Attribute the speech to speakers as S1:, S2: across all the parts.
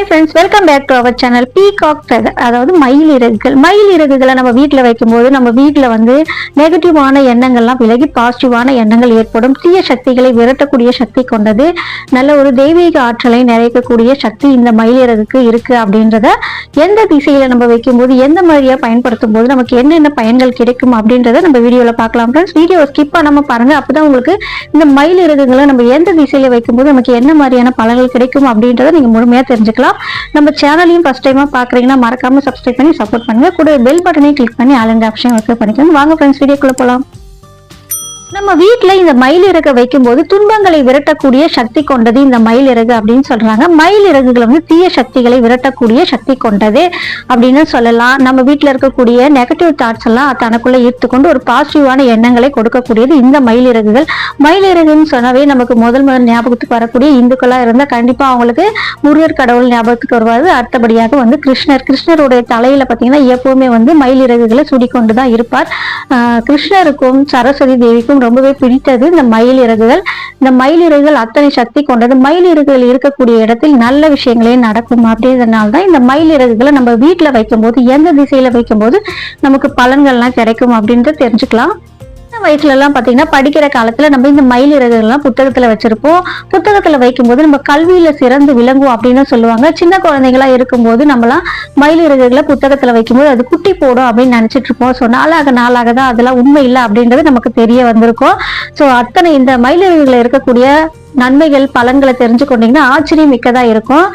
S1: Hi friends welcome back to our channel peacock feather அதாவது மயில் இறகுகள். மயில் இறகுகளை நம்ம வீட்டில் வைக்கும்போது நம்ம வீட்டில் வந்து நெகட்டிவான எண்ணங்கள்லாம் விலகி பாசிட்டிவான எண்ணங்கள் ஏற்படும். தீய சக்திகளை விரட்டக்கூடிய சக்தி கொண்டது. நல்ல ஒரு தெய்வீக ஆற்றலை நிறைக்கக்கூடிய சக்தி இந்த மயில் இறகுக்கு இருக்கு அப்படின்றத எந்த திசையில நம்ம வைக்கும்போது எந்த மாதிரியா பயன்படுத்தும் போது நமக்கு என்னென்ன பயன்கள் கிடைக்கும் அப்படின்றத நம்ம வீடியோவில் பார்க்கலாம் ஃப்ரெண்ட்ஸ் வீடியோ ஸ்கிப் பண்ணாம பாருங்க. அப்பதான் உங்களுக்கு இந்த மயில் இறகுகளை நம்ம எந்த திசையில வைக்கும்போது நமக்கு என்ன மாதிரியான பலன்கள் கிடைக்கும் அப்படின்றத நீங்க முழுமையாக தெரிஞ்சுக்கலாம். நம்ம சேனலையும் ஃபஸ்ட் டைமா பாக்குறீங்கன்னா மறக்காம சப்ஸ்கிரைப் பண்ணி சப்போர்ட் பண்ணுங்க. கூட பெல் பட்டனையும் கிளிக் பண்ணி ஆல் இந்த ஆப்ஷன் ஒர்க் பண்ணிக்கோங்க. வாங்க ஃப்ரெண்ட்ஸ் வீடியோக்குள்ள போகலாம் நம்ம வீட்டில் இந்த மயில் வைக்கும்போது துன்பங்களை விரட்டக்கூடிய சக்தி கொண்டது இந்த மயில் இறகு அப்படின்னு சொல்றாங்க. மயில் இறகுகள் வந்து தீய சக்திகளை விரட்டக்கூடிய சக்தி கொண்டது அப்படின்னு சொல்லலாம். நம்ம வீட்டில் இருக்கக்கூடிய நெகட்டிவ் தாட்ஸ் எல்லாம் தனக்குள்ள ஈர்த்துக்கொண்டு ஒரு பாசிட்டிவான எண்ணங்களை கொடுக்கக்கூடியது இந்த மயில் இறகுகள் மயில் இறகுன்னு சொன்னாவே நமக்கு முதல் முதல் ஞாபகத்துக்கு வரக்கூடிய இந்துக்களா இருந்தா கண்டிப்பா அவங்களுக்கு முருகர் கடவுள் ஞாபகத்துக்கு வருவாரு. அடுத்தபடியாக வந்து கிருஷ்ணர். கிருஷ்ணருடைய தலையில பாத்தீங்கன்னா எப்பவுமே வந்து மயில் இறகுகளை சூடிக்கொண்டு தான் இருப்பார் கிருஷ்ணருக்கும் சரஸ்வதி தேவிக்கும் ரொம்பவே பிடித்தது. இந்த மயில் இறகுகள் இந்த மயில் இறகுகள் அத்தனை சக்தி கொண்டது. மயில் இறகுகள் இருக்கக்கூடிய இடத்தில் நல்ல விஷயங்களே நடக்கும். அப்படின்றதுனால தான் இந்த மயில் இறகுகளை நம்ம வீட்டுல வைக்கும்போது எந்த திசையில வைக்கும்போது நமக்கு பலன்கள்லாம் கிடைக்கும் அப்படின்றத தெரிஞ்சுக்கலாம். சின்ன வயசுலலாம் பார்த்தீங்கன்னா படிக்கிற காலத்தில் நம்ம இந்த மயில் இறகுகள்லாம் புத்தகத்தில் வச்சுருப்போம். புத்தகத்தில் வைக்கும்போது நம்ம கல்வியில் சிறந்து விளங்குவோம் அப்படின்னு சொல்லுவாங்க. சின்ன குழந்தைங்களா இருக்கும்போது நம்மலாம் மயில் இறகுகளை புத்தகத்தில் வைக்கும்போது அது குட்டி போடும் அப்படின்னு நினச்சிட்டு இருப்போம் ஸோ நாளாக நாளாக தான் அதெல்லாம் உண்மை இல்லை அப்படின்றது நமக்கு தெரிய வந்திருக்கும். ஸோ அத்தனை இந்த மயில் இறகுகளை இருக்கக்கூடிய நன்மைகள் பலன்களை தெரிஞ்சு கொண்டீங்கன்னா ஆச்சரியம் மிக்கதாக இருக்கும்.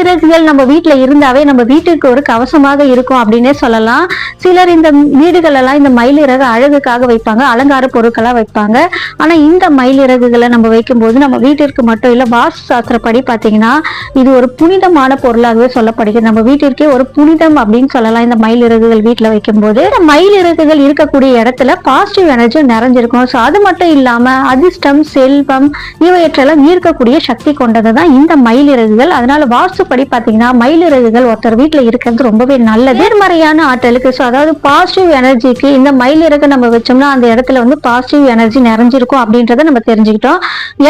S1: இறகுகள் நம்ம வீட்டில் இருந்தாவே நம்ம வீட்டுக்கு ஒரு கவசமாக இருக்கும் அப்படின்னே சொல்லலாம். சிலர் இந்த வீடுகள் எல்லாம் இந்த மயில் இறகு அழகுக்காக வைப்பாங்க அலங்கார பொருட்களாக வைப்பாங்க. ஆனா இந்த மயில் இறகுகளை நம்ம வைக்கும்போது நம்ம வீட்டிற்கு மட்டும் இல்ல வாஸ்து சாஸ்திரப்படி பார்த்தீங்கன்னா இது ஒரு புனிதமான பொருளாகவே சொல்லப்படுகிறது. நம்ம வீட்டிற்கே ஒரு புனிதம் அப்படின்னு சொல்லலாம் இந்த மயில் இறகுகள் வீட்டுல வைக்கும்போது. இந்த மயில் இறகுகள் இருக்கக்கூடிய இடத்துல பாசிட்டிவ் எனர்ஜி நிறைஞ்சிருக்கும். ஸோ அது மட்டும் இல்லாம அதிர்ஷ்டம் செல்வம் இவையற்றெல்லாம் ஈர்க்கக்கூடிய சக்தி கொண்டது தான் இந்த மயில் இறகுகள். வாஸ்து படி பாத்தீங்கன்னா மயில் இறகுகள் ஒருத்தர் வீட்டுல இருக்கிறது ரொம்பவே நல்லது. நேர்மறையான ஆற்றலுக்கு ஸோ அதாவது பாசிட்டிவ் எனர்ஜிக்கு இந்த மயில் இறகு நம்ம வச்சோம்னா அந்த இடத்துல வந்து பாசிட்டிவ் எனர்ஜி நிறைஞ்சிருக்கும் அப்படின்றத நம்ம தெரிஞ்சுக்கிட்டோம்.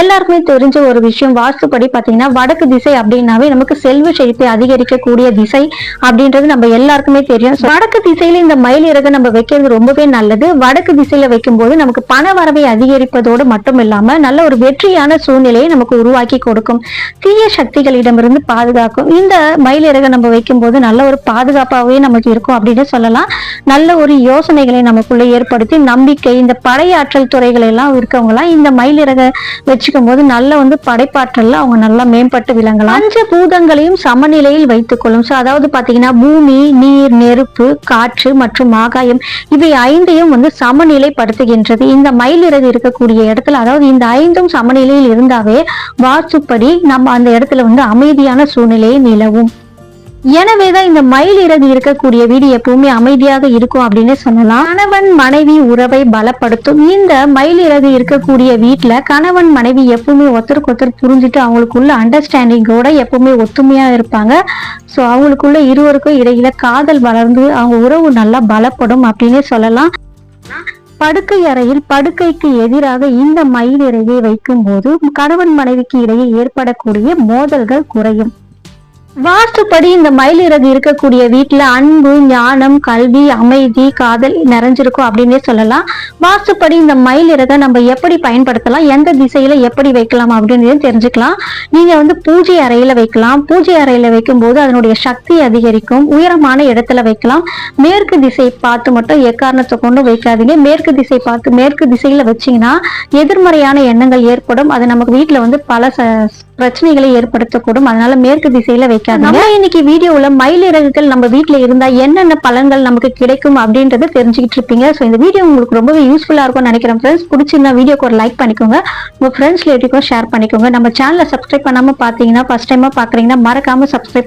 S1: எல்லாருக்குமே தெரிஞ்ச ஒரு விஷயம் வாஸ்துப்படி பாத்தீங்கன்னா வடக்கு திசை அப்படின்னாவே நமக்கு செல்வ செழிப்பை அதிகரிக்கக்கூடிய திசை அப்படின்றது நம்ம எல்லாருக்குமே தெரியும். வடக்கு திசையில இந்த மயில் இறகு நம்ம வைக்கிறது ரொம்பவே நல்லது. வடக்கு திசையில வைக்கும்போது நமக்கு பண வரவை அதிகரிப்பதோடு மட்டும் இல்லாம நல்ல ஒரு வெற்றியான சூழ்நிலையை நமக்கு உருவாக்கி கொடுக்கும். தீய சக்திகளிடமிருந்து பாதுகாக்கும் இந்த மயில் இறகை நம்ம வைக்கும்போது நல்ல ஒரு பாதுகாப்பாகவே நமக்கு இருக்கும் அப்படின்னு சொல்லலாம். நல்ல ஒரு யோசனைகளை நமக்குள்ளே ஏற்படுத்தி நம்பிக்கை இந்த படையாற்றல் துறைகள் எல்லாம் இருக்கவங்களாம் இந்த மயில் இறகை வச்சுக்கும் போது நல்ல வந்து படைப்பாற்றல்ல அவங்க நல்லா மேம்பட்டு விளங்கலாம். அஞ்சு பூதங்களையும் சமநிலையில் வைத்துக் கொள்ளும் ஸோ அதாவது பாத்தீங்கன்னா பூமி நீர் நெருப்பு காற்று மற்றும் ஆகாயம் இவை ஐந்தையும் வந்து சமநிலைப்படுத்துகின்றது. இந்த மயில் இறகு இருக்கக்கூடிய இடத்துல அதாவது இந்த ஐந்தும் சமநிலையில் இருந்தாவே வாசுப்படி நம்ம அந்த இடத்துல வந்து அமைதியான சூழ்நிலையை நிலவும். எனவேதான் இந்த மயில் இறகு இருக்கக்கூடிய வீடு எப்பவுமே அமைதியாக இருக்கும் அப்படின்னு சொல்லலாம். கணவன் மனைவி உறவை பலப்படுத்தும். இந்த மயில் இறகு இருக்கக்கூடிய வீட்டுல கணவன் மனைவி எப்பவுமே ஒருத்தருக்கு ஒருத்தர் புரிஞ்சுட்டு அவங்களுக்குள்ள அண்டர்ஸ்டாண்டிங்கோட எப்பவுமே ஒத்துமையா இருப்பாங்க. ஸோ அவங்களுக்குள்ள இருவருக்கும் இடையில காதல் வளர்ந்து அவங்க உறவு நல்லா பலப்படும் அப்படின்னே சொல்லலாம். படுக்கை அறையில் படுக்கைக்கு எதிராக இந்த மயில் இறகை வைக்கும் போது கணவன் மனைவிக்கு இடையே ஏற்படக்கூடிய மோதல்கள் குறையும். வாஸ்துப்படி இந்த மயில் இறகு இருக்கக்கூடிய வீட்டுல அன்பு ஞானம் கல்வி அமைதி காதல் நிறைஞ்சிருக்கும் அப்படின்னே சொல்லலாம். வாஸ்துப்படி இந்த மயில் நம்ம எப்படி பயன்படுத்தலாம்? எந்த திசையில எப்படி வைக்கலாம் அப்படின்னு தெரிஞ்சுக்கலாம். நீங்க வந்து பூஜை அறையில வைக்கலாம். பூஜை அறையில வைக்கும்போது அதனுடைய சக்தி அதிகரிக்கும். உயரமான இடத்துல வைக்கலாம். மேற்கு திசை பார்த்து மட்டும் எக்காரணத்தை கொண்டு வைக்காதீங்க. மேற்கு திசை பார்த்து மேற்கு திசையில வச்சீங்கன்னா எதிர்மறையான எண்ணங்கள் ஏற்படும். அது நமக்கு வீட்டுல வந்து பல ச- பிரச்சனைகளை ஏற்படுத்தக்கூடும். அதனால மேற்கு திசையில வைக்காது நம்ம இன்னைக்கு வீடியோல மயில் இறகுகள் நம்ம வீட்ல இருந்தா என்னென்ன பலன்கள் நமக்கு கிடைக்கும் அப்படின்றத தெரிஞ்சுக்கிட்டு இருப்பீங்க. ஸோ இந்த வீடியோ உங்களுக்கு ரொம்பவே யூஸ்ஃபுல்லா இருக்கும்னு நினைக்கிறேன் ஃப்ரெண்ட்ஸ் பிடிச்சிருந்தா வீடியோக்கு ஒரு லைக் பண்ணிக்கோங்க. உங்க ஃப்ரெண்ட்ஸ் ரிலேட்டிவ்க்கும் ஷேர் பண்ணிக்கோங்க. நம்ம சேனலை சப்ஸ்கிரைப் பண்ணாம பாத்தீங்கன்னா ஃபர்ஸ்ட் டைமா பாக்குறீங்கன்னா மறக்காம சப்ஸ்கிரைப்